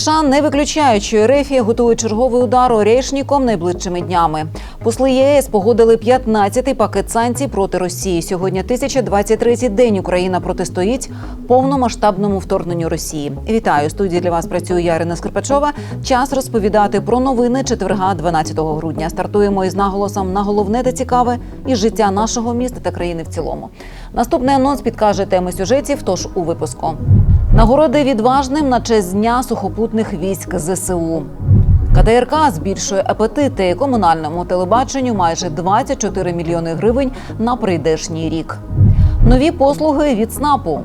США не виключаючи РФ, готує черговий удар Орєшніком найближчими днями. Посли ЄС погодили 15-й пакет санкцій проти Росії. Сьогодні 1023-й день Україна протистоїть повномасштабному вторгненню Росії. Вітаю студії для вас. Працює я, Ірина Скрипачова. Час розповідати про новини четверга, 12 грудня. Стартуємо із наголосом на головне та цікаве із життя нашого міста та країни в цілому. Наступний анонс підкаже теми сюжетів. Тож у випуску. Нагороди відважним на честь дня сухопутних військ ЗСУ. КТРК збільшує апетити комунальному телебаченню майже 24 мільйони гривень на прийдешній рік. Нові послуги від СНАПу.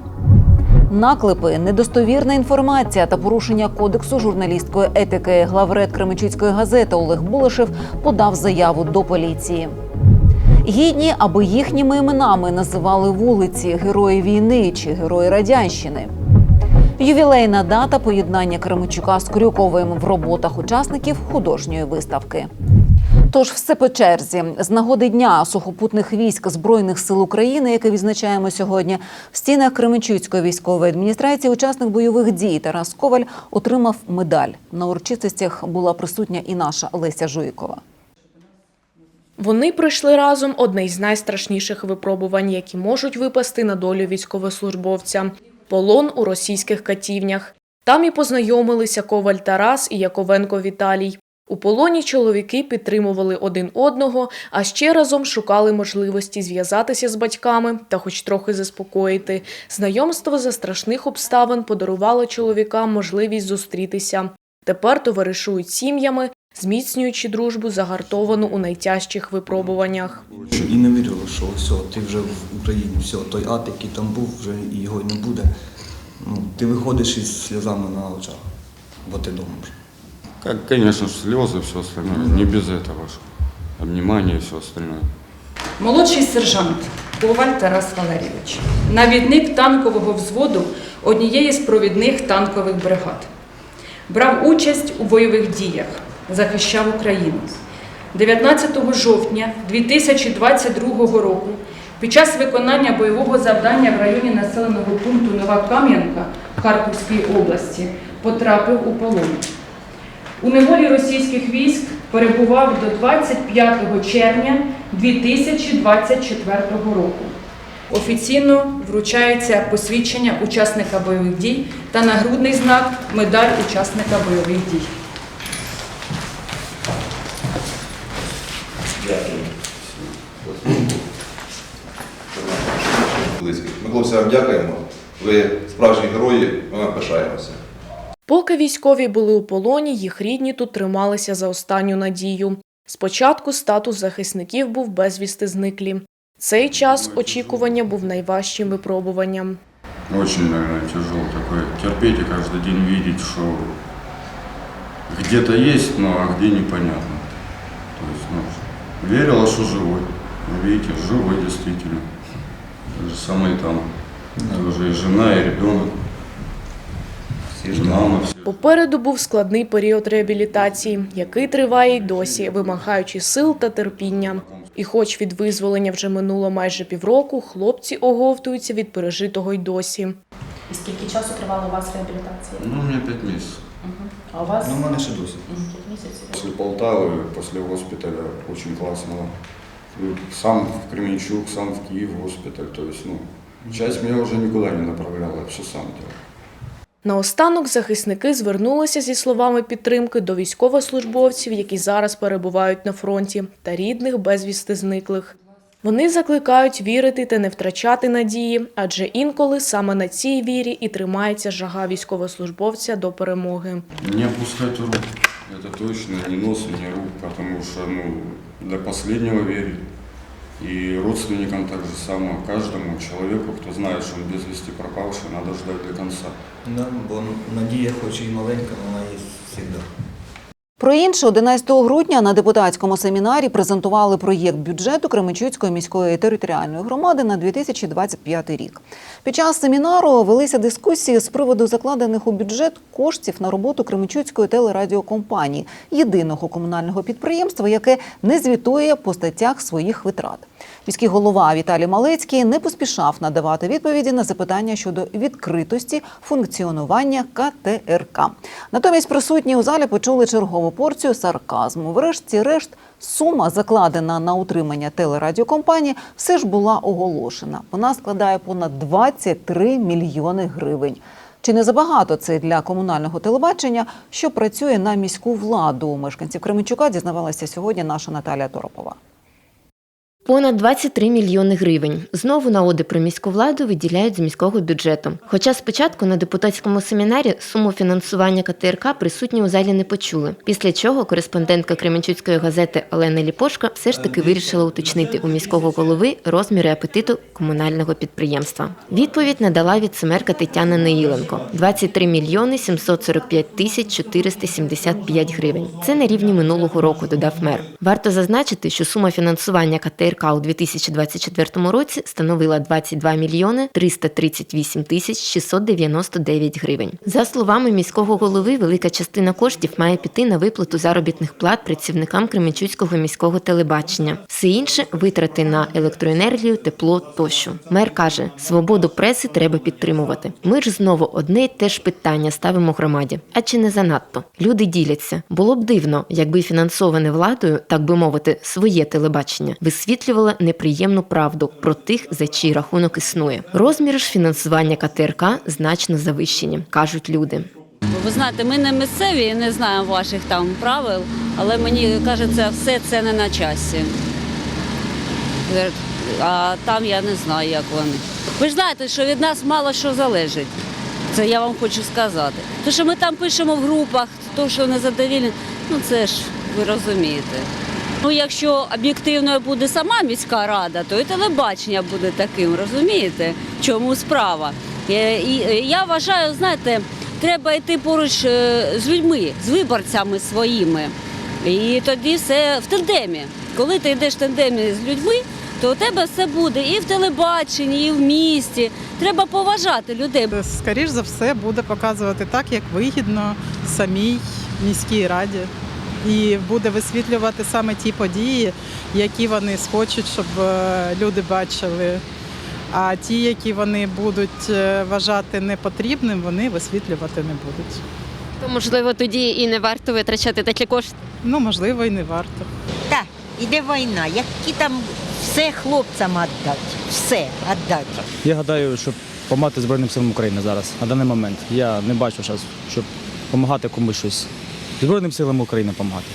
Наклепи, недостовірна інформація та порушення кодексу журналістської етики. Главред Кременчуцької газети Олег Булишев подав заяву до поліції. Гідні, аби їхніми іменами називали вулиці Герої війни чи Герої Радянщини. Ювілейна дата поєднання Кременчука з Крюковим в роботах учасників художньої виставки. Тож все по черзі з нагоди дня сухопутних військ збройних сил України, яке відзначаємо сьогодні, в стінах Кременчуцької військової адміністрації учасник бойових дій Тарас Коваль отримав медаль. На урочистостях була присутня і наша Леся Жуйкова. Вони пройшли разом одне із найстрашніших випробувань, які можуть випасти на долю військовослужбовця полон у російських катівнях. Там і познайомилися Коваль Тарас і Яковенко Віталій. У полоні чоловіки підтримували один одного, а ще разом шукали можливості зв'язатися з батьками та хоч трохи заспокоїти. Знайомство за страшних обставин подарувало чоловікам можливість зустрітися. Тепер товаришують сім'ями, зміцнюючи дружбу, загартовану у найтяжчих випробуваннях. І не вірила, що все, ти вже в Україні, все, той ад, який там був, вже його не буде. Ну, ти виходиш із сльозами на очах, бо ти вдома вже. Как, конечно, слезы, все остальное. Не без этого же. Обнимание и все остальное. Молодший сержант Коваль Тарас Валерійович, навідник танкового взводу однієї з провідних танкових бригад. Брав участь у бойових діях, захищав Україну. 19 жовтня 2022 року під час виконання бойового завдання в районі населеного пункту Нова Кам'янка Харківської області потрапив у полон. У неволі російських військ перебував до 25 червня 2024 року. Офіційно вручається посвідчення учасника бойових дій та нагрудний знак медаль учасника бойових дій. близьких. Ми хлопцям вам дякуємо. Ви справжні герої, ми вам пишаємося. Поки військові були у полоні, їх рідні тут трималися за останню надію. Спочатку статус захисників був безвісти зниклі. Цей час очікування був найважчим випробуванням. Очень, наверное, тяжело такое. Терпеть и день видеть, что где-то есть, но а где непонятно. То есть, ну, верила, что живой. Но видите, живой действительно. Так же самое и там. Тоже и жена, и ребенок. Попереду був складний період реабілітації, який триває й досі, вимагаючи сил та терпіння. І хоч від визволення вже минуло майже півроку, хлопці оговтуються від пережитого й досі. І скільки часу тривала у вас реабілітація? Ну, у меня пять месяцев. А у вас Ну, в мене ще досі. Мгм, п'ять місяців. После Полтавы, после госпиталя очень классно. Ну, Сам в Кременчук, сам в Киев госпиталь. То есть, ну, часть меня уже никуда не направляла, я все сам делал. Наостанок захисники звернулися зі словами підтримки до військовослужбовців, які зараз перебувають на фронті, та рідних безвісти зниклих. Вони закликають вірити та не втрачати надії, адже інколи саме на цій вірі і тримається жага військовослужбовця до перемоги. Не опускать рук. Это точно не нос и не рук, потому что ну, до последнего верить. И родственникам так же само, каждому человеку, кто знает, что он без вести пропавший, надо ждать до конца. Да, бо надія, хоч і маленька, але вона є завжди. Про інше 11 грудня на депутатському семінарі презентували проєкт бюджету Кременчуцької міської територіальної громади на 2025 рік. Під час семінару велися дискусії з приводу закладених у бюджет коштів на роботу Кременчуцької телерадіокомпанії, єдиного комунального підприємства, яке не звітує по статтях своїх витрат. Міський голова Віталій Малецький не поспішав надавати відповіді на запитання щодо відкритості функціонування КТРК. Натомість присутні у залі почули чергову порцію сарказму. Врешті-решт, сума, закладена на утримання телерадіокомпанії, все ж була оголошена. Вона складає понад 23 мільйони гривень. Чи не забагато це для комунального телебачення, що працює на міську владу? Мешканців Кременчука дізнавалася сьогодні наша Наталія Торопова. Понад 23 мільйони гривень. Знову на оди про міську владу виділяють з міського бюджету. Хоча спочатку на депутатському семінарі суму фінансування КТРК присутні у залі не почули. Після чого кореспондентка Кременчуцької газети Олена Ліпошка все ж таки вирішила уточнити у міського голови розміри апетиту комунального підприємства. Відповідь надала віцемерка Тетяна Неїленко – 23 мільйони 745 тисяч 475 гривень. Це на рівні минулого року, додав мер. Варто зазначити, що сума фінансування КТРК у 2024 році становила 22 мільйони 338 тисяч 699 гривень. За словами міського голови, велика частина коштів має піти на виплату заробітних плат працівникам Кременчуцького міського телебачення. Все інше витрати на електроенергію, тепло тощо. Мер каже, свободу преси треба підтримувати. Ми ж знову одне й те ж питання ставимо громаді. А чи не занадто? Люди діляться. Було б дивно, якби фінансоване владою, так би мовити, своє телебачення висвітлювало неприємну правду про тих, за чий рахунок існує. Розміри ж фінансування КТРК значно завищені, кажуть люди. Ви знаєте, ми не місцеві і не знаємо ваших там правил, але мені кажеться, все це не на часі. А там я не знаю, як вони. Ви ж знаєте, що від нас мало що залежить. Це я вам хочу сказати. То, що ми там пишемо в групах, то, що незадовільні, ну це ж ви розумієте. Ну, якщо об'єктивною буде сама міська рада, то і телебачення буде таким, розумієте? В чому справа? Е, І е, я вважаю, знаєте, треба йти поруч е, з людьми, з виборцями своїми. І тоді все в тандемі. Коли ти йдеш в тандемі з людьми, то у тебе все буде і в телебаченні, і в місті. Треба поважати людей. Скоріш за все буде показувати так, як вигідно самій міській раді. І буде висвітлювати саме ті події, які вони схочуть, щоб е, люди бачили. А ті, які вони будуть е, вважати непотрібним, вони висвітлювати не будуть. То можливо тоді і не варто витрачати такі кошти. Ну, можливо, і не варто. Так, іде війна. Які там все хлопцям віддати. Все віддати. Я гадаю, щоб допомагати Збройним силам України зараз, на даний момент. Я не бачу зараз, щоб допомагати комусь щось. Збройним силам України допомагати.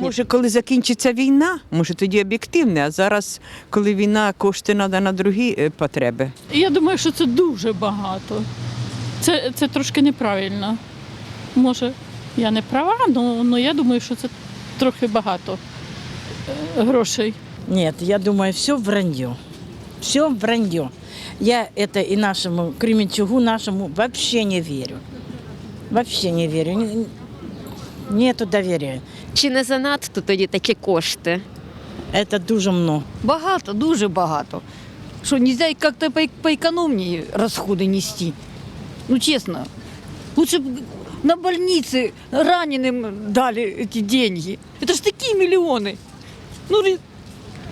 Може, коли закінчиться війна, може тоді об'єктивне, а зараз, коли війна, кошти треба на другі е, потреби. Я думаю, що це дуже багато. Це, це трошки неправильно. Може, я не права, але я думаю, що це трохи багато е, грошей. Нет, я думаю, все вранье. Все вранье. Я это и нашему Кременчугу нашему вообще не верю. Вообще не верю. Н- Нету доверия. Чи не занадто тоді такі кошти? Это дуже много. Багато, дуже багато. Що, нельзя як-то по, по економії розходи нести? Ну, чесно. Лучше б на больницы раненым дали эти деньги. Это ж такие миллионы. Ну, ре-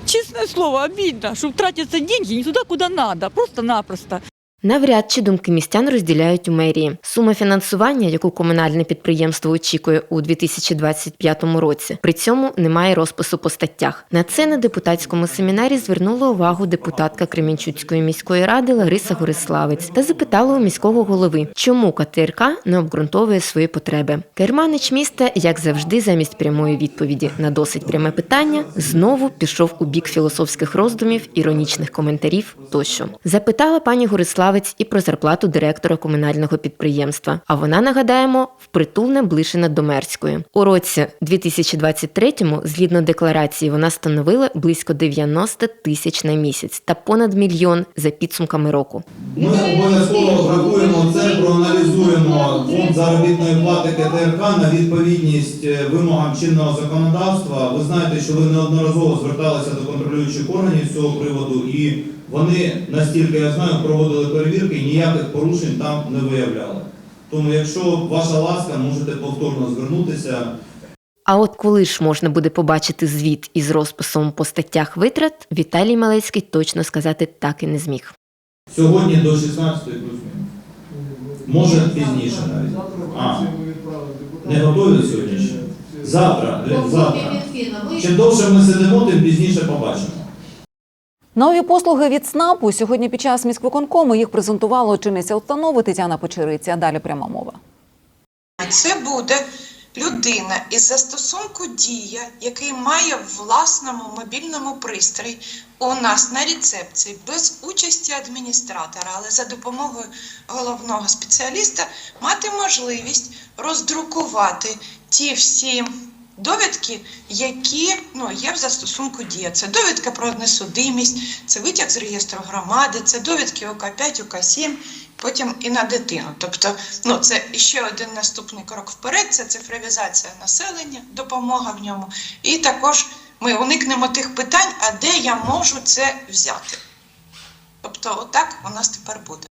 честное слово, обидно, что тратятся деньги не туда, куда надо, просто-напросто. Навряд чи думки містян розділяють у мерії. Сума фінансування, яку комунальне підприємство очікує у 2025 році, при цьому немає розпису по статтях. На це на депутатському семінарі звернула увагу депутатка Кремінчуцької міської ради Лариса Гориславець та запитала у міського голови, чому КТРК не обґрунтовує свої потреби. Керманич міста, як завжди, замість прямої відповіді на досить пряме питання, знову пішов у бік філософських роздумів, іронічних коментарів тощо. Запитала пані Гориславець роботодавець і про зарплату директора комунального підприємства. А вона, нагадаємо, впритул наближена до мерської. У році 2023-му, згідно декларації, вона становила близько 90 тисяч на місяць та понад мільйон за підсумками року. Ми обов'язково врахуємо це, проаналізуємо фонд заробітної плати КТРК на відповідність е, вимогам чинного законодавства. Ви знаєте, що ви неодноразово зверталися до контролюючих органів з цього приводу, і вони, настільки я знаю, проводили перевірки, і ніяких порушень там не виявляли. Тому, якщо ваша ласка, можете повторно звернутися. А от коли ж можна буде побачити звіт із розписом по статтях витрат, Віталій Малецький точно сказати так і не зміг. Сьогодні до 16 плюс-мінус. Може пізніше навіть. А, не готові сьогодні ще? Завтра, Лен, завтра. Чим довше ми сидимо, тим пізніше побачимо. Нові послуги від СНАПу сьогодні під час міськвиконкому їх презентувала очільниця установи Тетяна Почериця. Далі пряма мова. Це буде людина із застосунку Дія, який має в власному мобільному пристрої у нас на рецепції без участі адміністратора, але за допомогою головного спеціаліста мати можливість роздрукувати ті всі. Довідки, які ну, є в застосунку Дія. Це довідка про несудимість, це витяг з реєстру громади, це довідки ОК5, ОК7, потім і на дитину. Тобто, ну це ще один наступний крок вперед. Це цифровізація населення, допомога в ньому. І також ми уникнемо тих питань, а де я можу це взяти. Тобто, отак у нас тепер буде.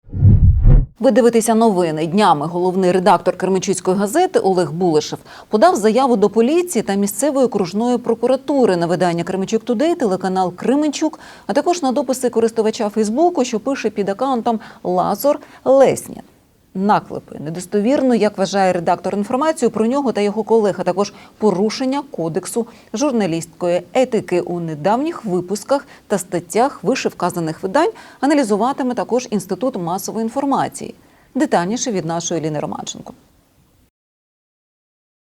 Ви дивитеся новини днями. Головний редактор Кременчуцької газети Олег Булишев подав заяву до поліції та місцевої окружної прокуратури на видання Кременчук Тудей, телеканал Кременчук, а також на дописи користувача Фейсбуку, що пише під акаунтом Лазор Леснін. Наклепи недостовірно, як вважає редактор інформацію про нього та його колег, а також порушення кодексу журналістської етики у недавніх випусках та статтях вишевказаних видань аналізуватиме також інститут масової інформації. Детальніше від нашої Ліни Романченко.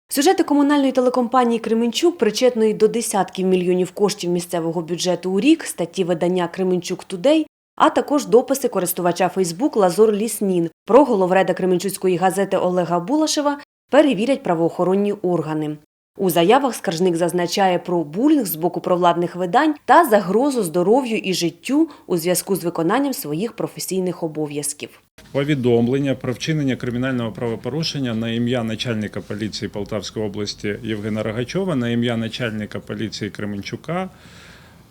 Сюжети комунальної телекомпанії Кременчук, причетної до десятків мільйонів коштів місцевого бюджету у рік, статті видання Кременчук Тудей, а також дописи користувача Фейсбук Лазор Ліснін про головреда Кременчуцької газети Олега Булашева перевірять правоохоронні органи. У заявах скаржник зазначає про булінг з боку провладних видань та загрозу здоров'ю і життю у зв'язку з виконанням своїх професійних обов'язків. Повідомлення про вчинення кримінального правопорушення на ім'я начальника поліції Полтавської області Євгена Рогачова, на ім'я начальника поліції Кременчука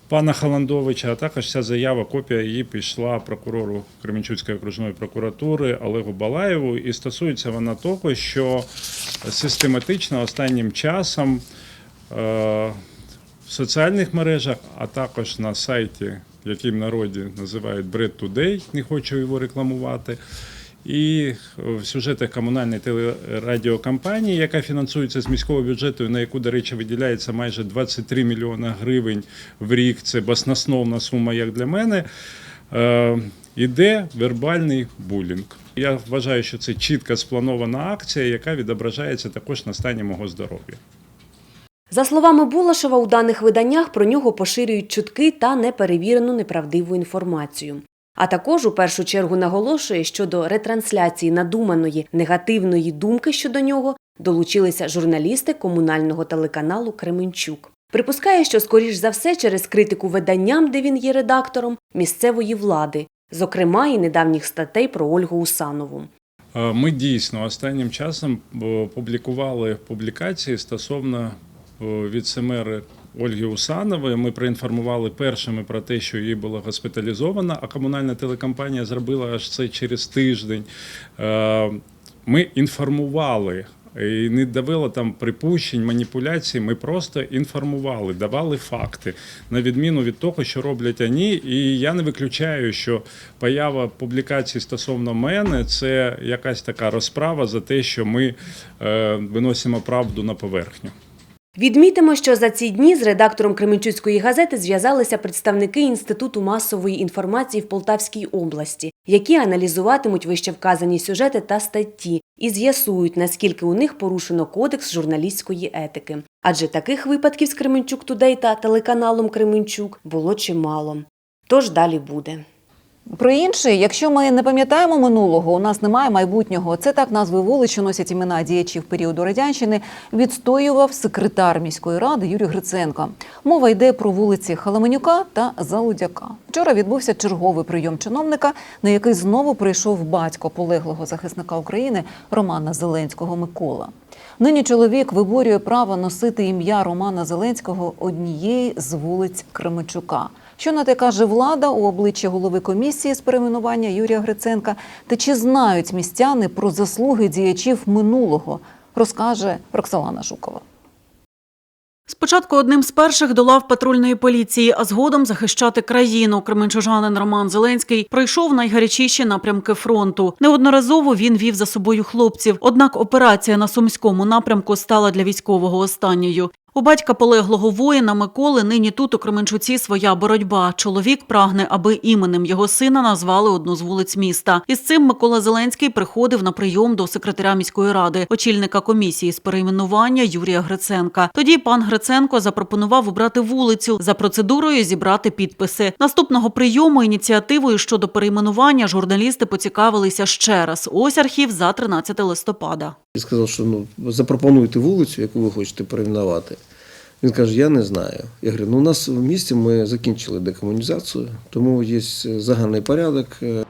пана Халандовича, а також ця заява, копія її пішла прокурору Кременчуцької окружної прокуратури Олегу Балаєву. І стосується вона того, що систематично останнім часом е, в соціальних мережах, а також на сайті, який в народі називають Bread Today, не хочу його рекламувати. І в сюжетах комунальної телерадіокомпанії, яка фінансується з міського бюджету, на яку, до речі, виділяється майже 23 мільйона гривень в рік. Це баснословна сума, як для мене. е, Іде вербальний булінг. Я вважаю, що це чітко спланована акція, яка відображається також на стані мого здоров'я. За словами Булашева, у даних виданнях про нього поширюють чутки та неперевірену неправдиву інформацію. А також у першу чергу наголошує, що до ретрансляції надуманої негативної думки щодо нього долучилися журналісти комунального телеканалу Кременчук. Припускає, що скоріш за все через критику виданням, де він є редактором, місцевої влади, зокрема і недавніх статей про Ольгу Усанову. Е, Ми дійсно останнім часом е, публікували публікації стосовно е, віцемери Ольги Усанової. Ми проінформували першими про те, що її було госпіталізовано, а комунальна телекомпанія зробила аж це через тиждень. Е, Ми інформували. І не давило там припущень, маніпуляцій. Ми просто інформували, давали факти на відміну від того, що роблять вони. І я не виключаю, що поява публікацій стосовно мене це якась така розправа за те, що ми е, виносимо правду на поверхню. Відмітимо, що за ці дні з редактором Кременчуцької газети зв'язалися представники Інституту масової інформації в Полтавській області, які аналізуватимуть вище вказані сюжети та статті і з'ясують, наскільки у них порушено кодекс журналістської етики. Адже таких випадків з Кременчук Тудей та телеканалом Кременчук було чимало. Тож далі буде. Про інше, якщо ми не пам'ятаємо минулого, у нас немає майбутнього. Це так назви вулиць, що носять імена діячів періоду радянщини, відстоював секретар міської ради Юрій Гриценко. Мова йде про вулиці Халаменюка та Залудяка. Вчора відбувся черговий прийом чиновника, на який знову прийшов батько полеглого захисника України Романа Зеленського Микола. Нині чоловік виборює право носити ім'я Романа Зеленського однієї з вулиць Кременчука. Що на те каже влада у обличчя голови комісії з перейменування Юрія Гриценка? Та чи знають містяни про заслуги діячів минулого? Розкаже Роксолана Жукова. Спочатку одним з перших до лав патрульної поліції, а згодом захищати країну. Кременчужанин Роман Зеленський пройшов найгарячіші напрямки фронту. Неодноразово він вів за собою хлопців. Однак операція на сумському напрямку стала для військового останньою. У батька полеглого воїна Миколи нині тут у Кременчуці своя боротьба. Чоловік прагне, аби іменем його сина назвали одну з вулиць міста. Із цим Микола Зеленський приходив на прийом до секретаря міської ради, очільника комісії з перейменування Юрія Гриценка. Тоді пан Гриценко запропонував обрати вулицю за процедурою зібрати підписи. Наступного прийому ініціативою щодо перейменування журналісти поцікавилися ще раз. Ось архів за 13 листопада. Я сказав, що ну запропонуйте вулицю, яку ви хочете перейменувати. Він каже, я не знаю. Я говорю, ну у нас в місті ми закінчили декомунізацію, тому є загальний порядок.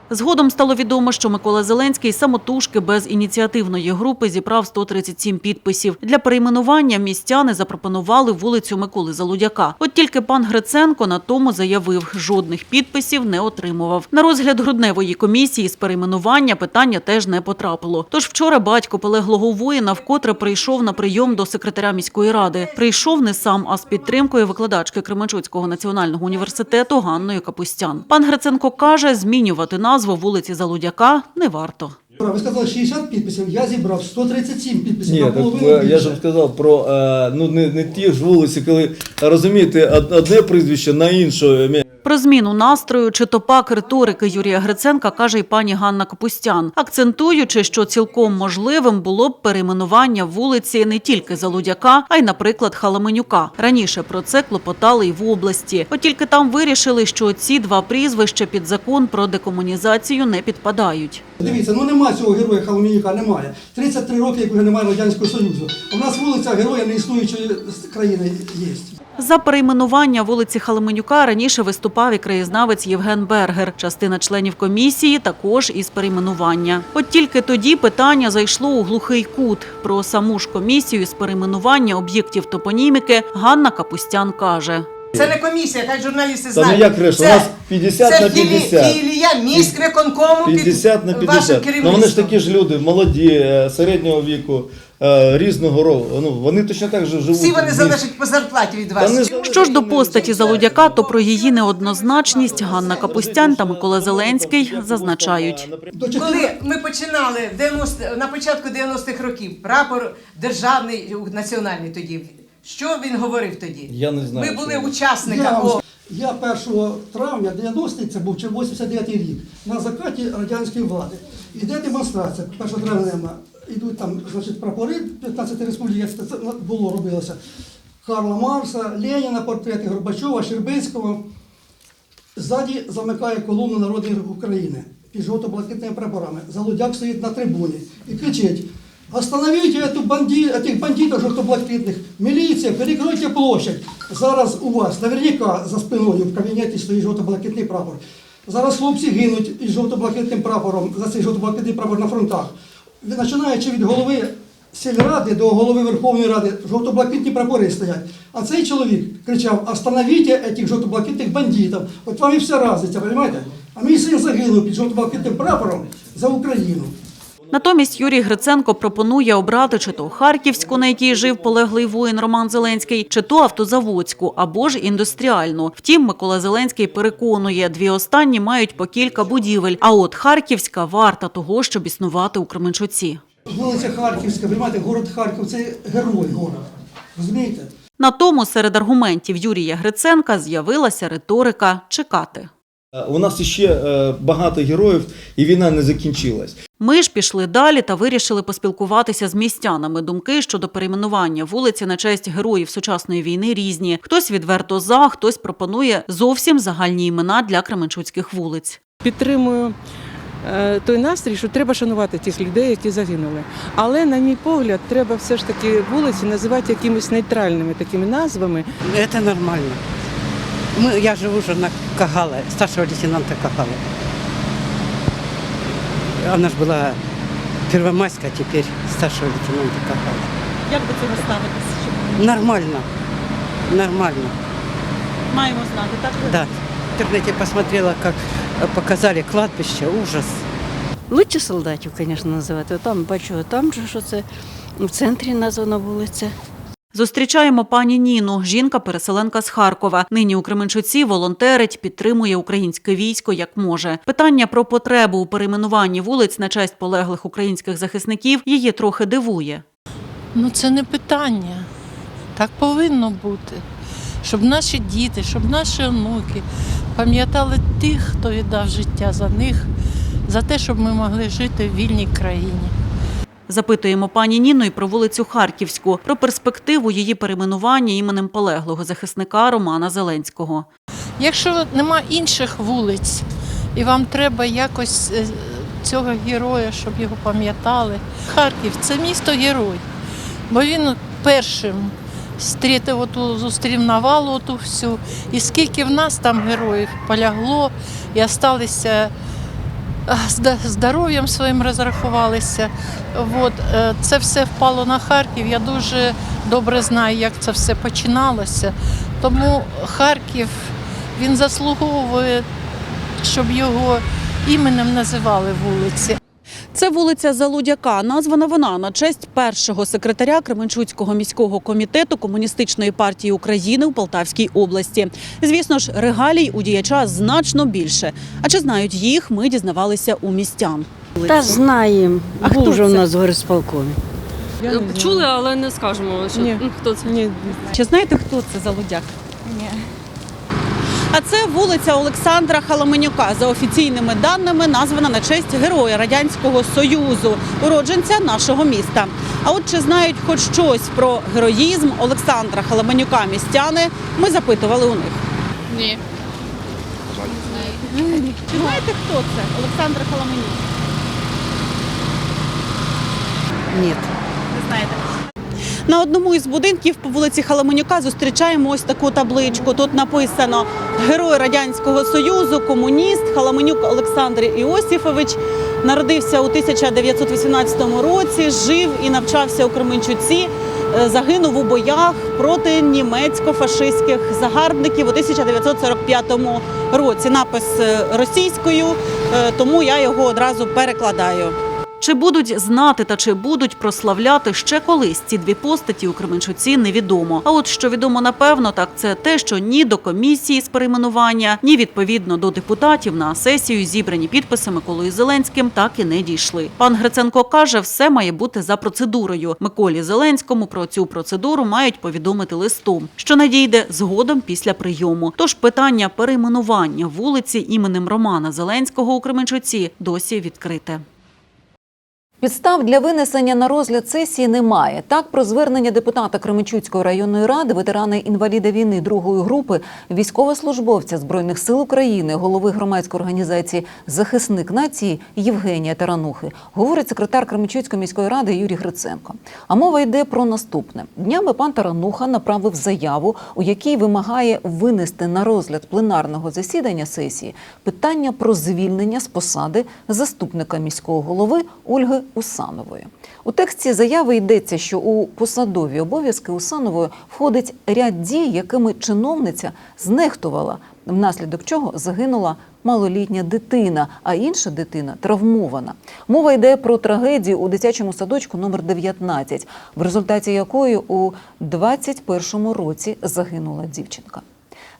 Згодом стало відомо, що Микола Зеленський самотужки без ініціативної групи зібрав 137 підписів. Для перейменування містяни запропонували вулицю Миколи Залудяка. От тільки пан Гриценко на тому заявив, жодних підписів не отримував. На розгляд грудневої комісії з перейменування питання теж не потрапило. Тож вчора батько полеглого воїна вкотре прийшов на прийом до секретаря міської ради. Прийшов не сам, а з підтримкою викладачки Кременчуцького національного університету Ганною Капустян. Пан Гриценко каже, змінювати назву вулиці Залудяка не варто. Ви сказали 60 підписів, я зібрав 137 підписів. Ні, так е, я ж вам сказав про е, ну не, не ті ж вулиці, коли розумієте, од- одне прізвище на інше. Про зміну настрою чи то пак риторики Юрія Гриценка каже й пані Ганна Капустян, акцентуючи, що цілком можливим було б перейменування вулиці не тільки Залудяка, а й, наприклад, Халаменюка. Раніше про це клопотали й в області. От тільки там вирішили, що ці два прізвища під закон про декомунізацію не підпадають. Дивіться, ну немає цього героя Халмініка, немає. 33 роки, як вже немає Радянського Союзу. В нас вулиця героя неіснуючої країни є. За перейменування вулиці Халеменюка раніше виступав і краєзнавець Євген Бергер. Частина членів комісії також із перейменування. От тільки тоді питання зайшло у глухий кут. Про саму ж комісію з перейменування об'єктів топоніміки Ганна Капустян каже. Це не комісія, хай журналісти Та знають. ну як решта, у нас 50 це на філі- 50. Філія міськвиконкому 50 на під вашим 50. Ну вони ж такі ж люди, молоді, е, середнього віку, е, різного роду. Ну, вони точно так же живуть. Всі вони залежать по зарплаті від Та вас. не Що ж до постаті Залудяка, то про її неоднозначність Ганна Капустян та Микола Зеленський зазначають. Коли ми починали в 90, на початку 90-х років, прапор державний, національний тоді, що він говорив тоді? Я не знаю. Ми були що- учасниками. Я, О, я 1 травня 90-й, це був чи 89 рік, на закаті радянської влади. Іде демонстрація, 1 травня йдуть там, значить, прапори 15 республіки, це це було робилося. Карла Марса, Леніна, портрети Горбачова, Щербицького. Ззаді замикає колону Народний Рух України під жовто-блакитними прапорами. Залудяк стоїть на трибуні і кричить: Остановите эту банди... бандитів жовто-блакитних, міліція, перекройте площадь. Зараз у вас наверняка за спиною в кабінеті стоїть жовто-блакитний прапор. Зараз хлопці гинуть із жовто-блакитним прапором, за цей жовто-блакитний прапор на фронтах. Починаючи від голови сільради до голови Верховної Ради, жовто-блакитні прапори стоять. А цей чоловік кричав: Остановіть цих жовто-блакитних бандитів. От вам і вся разниця, розумієте? А мій син загинув під жовто-блакитним прапором за Україну. Натомість Юрій Гриценко пропонує обрати чи то Харківську, на якій жив полеглий воїн Роман Зеленський, чи то автозаводську або ж індустріальну. Втім, Микола Зеленський переконує, дві останні мають по кілька будівель. А от Харківська варта того, щоб існувати у Кременчуці. Вулиця Харківська, розумієте, город Харків це герой город. Розумієте? На тому серед аргументів Юрія Гриценка з'явилася риторика чекати. Е, У нас ще е, багато героїв, і війна не закінчилась. Ми ж пішли далі та вирішили поспілкуватися з містянами. Думки щодо перейменування вулиці на честь героїв сучасної війни різні. Хтось відверто за, хтось пропонує зовсім загальні імена для кременчуцьких вулиць. Підтримую е, той настрій, що треба шанувати тих людей, які загинули. Але, на мій погляд, треба все ж таки вулиці називати якимись нейтральними такими назвами. Это нормально. Мы, я живу уже на Кагала, старшего лейтенанта Кагала. Она же была Первомайская, а теперь старшего лейтенанта Кагала. Як до цього ставитися? Нормально. Нормально. Маємо знати, так? Да. В интернете посмотрела, как э, показали кладбище. Ужас. Лучше солдатів, звісно, називати. От Там бачу, там же що це в центрі названа вулиця. Зустрічаємо пані Ніну. Жінка-переселенка з Харкова. Нині у Кременчуці волонтерить, підтримує українське військо як може. Питання про потребу у перейменуванні вулиць на честь полеглих українських захисників її трохи дивує. Ну це не питання. Так повинно бути. Щоб наші діти, щоб наші онуки пам'ятали тих, хто віддав життя за них, за те, щоб ми могли жити в вільній країні. Запитуємо пані Ніну і про вулицю Харківську, про перспективу її перейменування іменем полеглого захисника Романа Зеленського. Якщо нема інших вулиць, і вам треба якось е, цього героя, щоб його пам'ятали. Харків це місто герой, бо він першим стрітив оту, зустрів навалу оту всю. І скільки в нас там героїв полягло і зда- здоров'ям своїм розрахувалися. От, е, це все впало на Харків. Я дуже добре знаю, як це все починалося. Тому Харків він заслуговує, щоб його іменем називали вулиці. Це вулиця Залудяка. Названа вона на честь першого секретаря Кременчуцького міського комітету Комуністичної партії України у Полтавській області. Звісно ж, регалій у діяча значно більше. А чи знають їх, ми дізнавалися у містян. Та знаємо. А Був хто вже у нас в горисполкомі. Чули, але не скажемо, що Ні. хто це. Ні. Чи знаєте, хто це Залудяк? А це вулиця Олександра Халаменюка. За офіційними даними названа на честь героя Радянського Союзу, уродженця нашого міста. А от чи знають хоч щось про героїзм Олександра Халаменюка містяни, ми запитували у них. Ні. Чи знаєте, хто це? Олександр Халаменюк? Ні. Не знаєте. На одному із будинків по вулиці Халаменюка зустрічаємо ось таку табличку. Тут написано Герой Радянського Союзу, комуніст Халаменюк Олександр Іосифович. Народився у 1918 році, жив і навчався у Кременчуці. Е, Загинув у боях проти німецько-фашистських загарбників у 1945 році. Напис е, російською, е, тому я його одразу перекладаю. Чи будуть знати та чи будуть прославляти ще колись ці дві постаті у Кременчуці, невідомо. А от що відомо напевно, так це те, що ні до комісії з перейменування, ні відповідно до депутатів на сесію зібрані підписи Миколою Зеленським так і не дійшли. Пан Гриценко каже, все має бути за процедурою. Миколі Зеленському про цю процедуру мають повідомити листом, що надійде згодом після прийому. Тож питання перейменування вулиці іменем Романа Зеленського у Кременчуці досі відкрите. Підстав для винесення на розгляд сесії немає. Так, про звернення депутата Кременчуцької районної ради, ветерани інваліда війни другої групи, військовослужбовця збройних сил України, голови громадської організації Захисник нації Євгенія Таранухи, говорить секретар Кременчуцької міської ради Юрій Гриценко. А мова йде про наступне: днями пан Тарануха направив заяву, у якій вимагає винести на розгляд пленарного засідання сесії питання про звільнення з посади заступника міського голови Ольги Усанової. У тексті заяви йдеться, що у посадові обов'язки Усанової входить ряд дій, якими чиновниця знехтувала, внаслідок чого загинула малолітня дитина, а інша дитина травмована. Мова йде про трагедію у дитячому садочку номер 19, в результаті якої у 21-му році загинула дівчинка.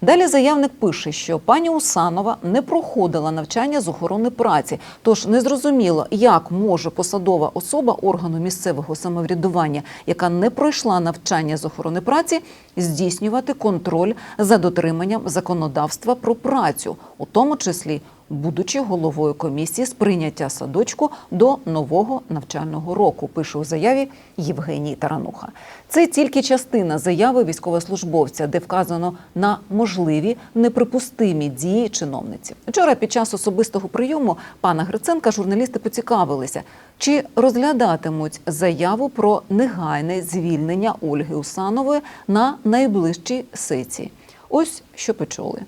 Далі заявник пише, що пані Усанова не проходила навчання з охорони праці, тож незрозуміло, як може посадова особа органу місцевого самоврядування, яка не пройшла навчання з охорони праці, здійснювати контроль за дотриманням законодавства про працю, у тому числі будучи головою комісії з прийняття садочку до нового навчального року. Пише у заяві Євгеній Тарануха. Це тільки частина заяви військовослужбовця, де вказано на можливі неприпустимі дії чиновниці. Вчора під час особистого прийому пана Гриценка журналісти поцікавилися, чи розглядатимуть заяву про негайне звільнення Ольги Усанової на найближчій сесії. Ось що почули.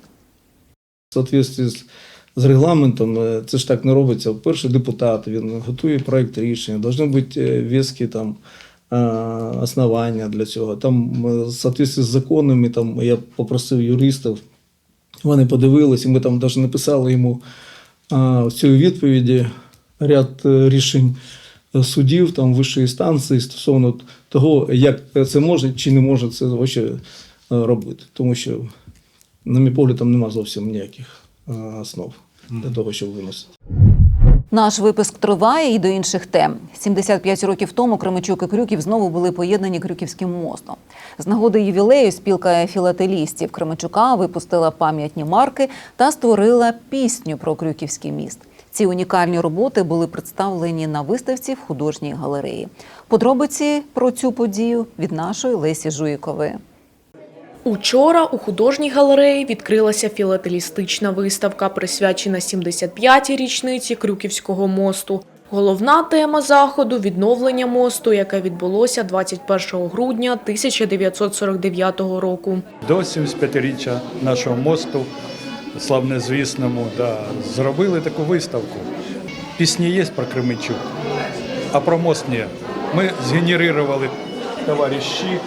В з регламентом, е, це ж так не робиться. Перший депутат він готує проект рішення, повинні бути е, веські там е, основання для цього. Там соответствии з законами, там я попросив юристів, вони подивились, і ми там навіть написали йому е, в цій відповіді ряд рішень судів там вищої інстанції стосовно того, як це може чи не може це робити. Тому що, на мій погляд, там нема зовсім ніяких основ для того, щоб виносити. Наш випуск триває і до інших тем. 75 років тому Кременчук і Крюків знову були поєднані Крюківським мостом. З нагоди ювілею спілка філателістів Кременчука випустила пам'ятні марки та створила пісню про Крюківський міст. Ці унікальні роботи були представлені на виставці в художній галереї. Подробиці про цю подію від нашої Лесі Жуїкової. Учора у художній галереї відкрилася філателістична виставка, присвячена 75-й річниці Крюківського мосту. Головна тема заходу відновлення мосту, яке відбулося 21 грудня 1949 року. До 75-річчя нашого мосту, славнозвісному, да, зробили таку виставку. Пісні є про Кременчук, а про мост ні. Ми згенерували товариш Щі,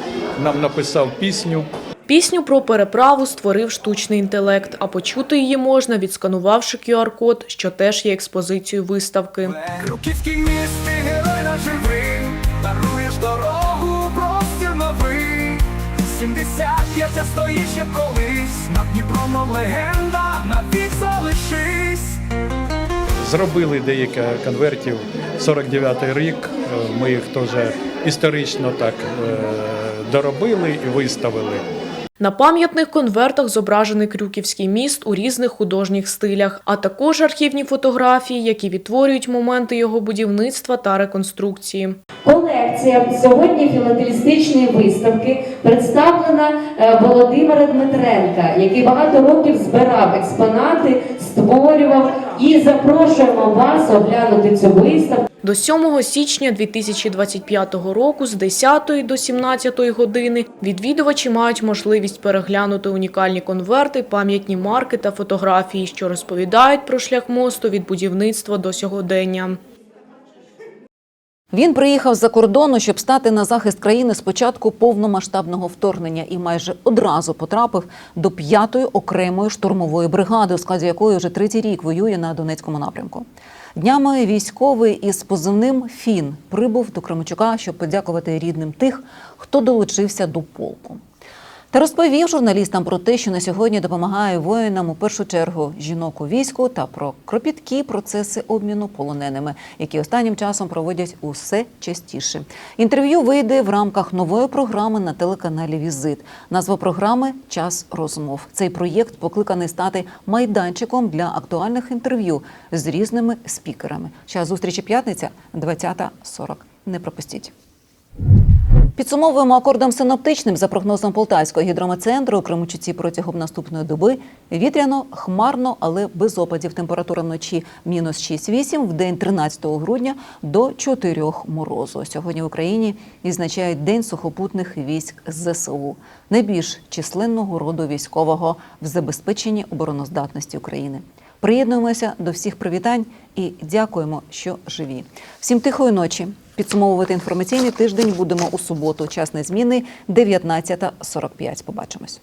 нам написав пісню. Пісню про переправу створив штучний інтелект, а почути її можна, відсканувавши QR-код, що теж є експозицією виставки. Крюківський міст, ти герой наш живий, даруєш дорогу, простір новий. 75 стоїть ще колись, над Дніпром легенда, навік залишись. Зробили деякі конвертів. 49-й рік. Ми їх теж історично так е, доробили і виставили. На пам'ятних конвертах зображений Крюківський міст у різних художніх стилях, а також архівні фотографії, які відтворюють моменти його будівництва та реконструкції. Колекція сьогодні філателістичної виставки представлена е, Володимира Дмитренка, який багато років збирав експонати, створював і запрошуємо вас оглянути цю виставку. До 7 січня 2025 року з 10 до 17 години відвідувачі мають можливість переглянути унікальні конверти, пам'ятні марки та фотографії, що розповідають про шлях мосту від будівництва до сьогодення. Він приїхав за кордону, щоб стати на захист країни з початку повномасштабного вторгнення і майже одразу потрапив до п'ятої окремої штурмової бригади, у складі якої вже третій рік воює на Донецькому напрямку. Днями військовий із позивним Фін прибув до Кременчука, щоб подякувати рідним тих, хто долучився до полку. Та розповів журналістам про те, що на сьогодні допомагає воїнам у першу чергу жінок у війську та про кропіткі процеси обміну полоненими, які останнім часом проводять усе частіше. Інтерв'ю вийде в рамках нової програми на телеканалі Візит. Назва програми Час розмов. Цей проєкт покликаний стати майданчиком для актуальних інтерв'ю з різними спікерами. Час зустрічі п'ятниця 20.40. Не пропустіть. Підсумовуємо акордом синоптичним за прогнозом Полтавського гідрометцентру у Кременчуці протягом наступної доби вітряно, хмарно, але без опадів. Температура вночі мінус 6-8, в день 13 грудня до 4 морозу. Сьогодні в Україні відзначають День сухопутних військ ЗСУ, найбільш численного роду військового в забезпеченні обороноздатності України. Приєднуємося до всіх привітань і дякуємо, що живі. Всім тихої ночі. Підсумовувати інформаційний тиждень будемо у суботу. Час незміни 19.45. Побачимось.